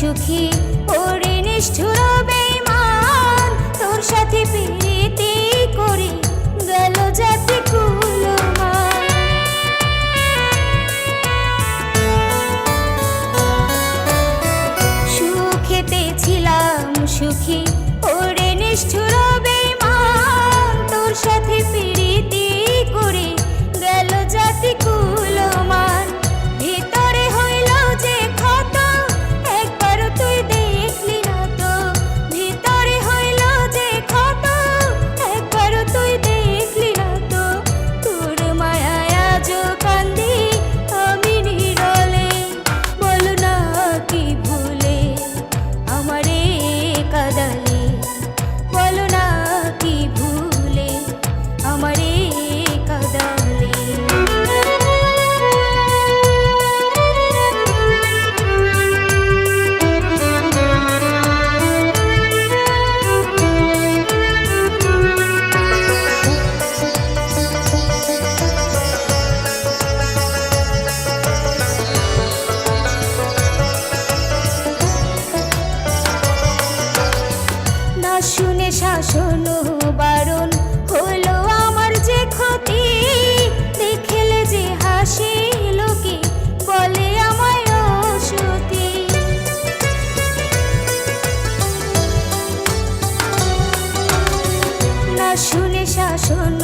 সুখী ওরে নিষ্ঠুর তোর সাথে প্রীতি গেল জাতি সুখেতে ছিলাম সুখী ওরে নিষ্ঠুর শুনে শাসন বারণ হলো আমার যে ক্ষতি। দেখেলে যে হাসি লোকে বলে সতী না শুনে শাসন